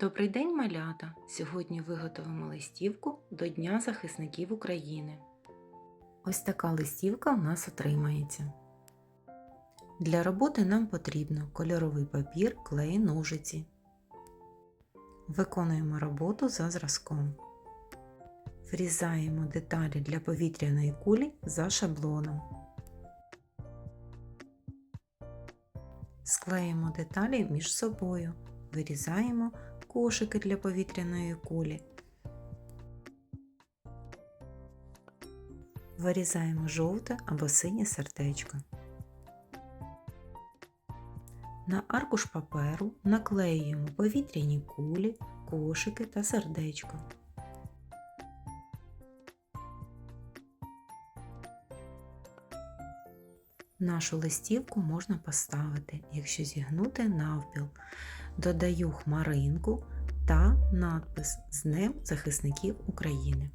Добрий день, малята! Сьогодні виготовимо листівку до Дня захисників України. Ось така листівка у нас отримається. Для роботи нам потрібно кольоровий папір, клей, ножиці. Виконуємо роботу за зразком. Врізаємо деталі для повітряної кулі за шаблоном. Склеїмо деталі між собою. Вирізаємо кошики для повітряної кулі. Вирізаємо жовте або синє сердечко. На аркуш паперу наклеюємо повітряні кулі, кошики та сердечко. Нашу листівку можна поставити, якщо зігнути навпіл. Додаю хмаринку та надпис з Днем захисників України.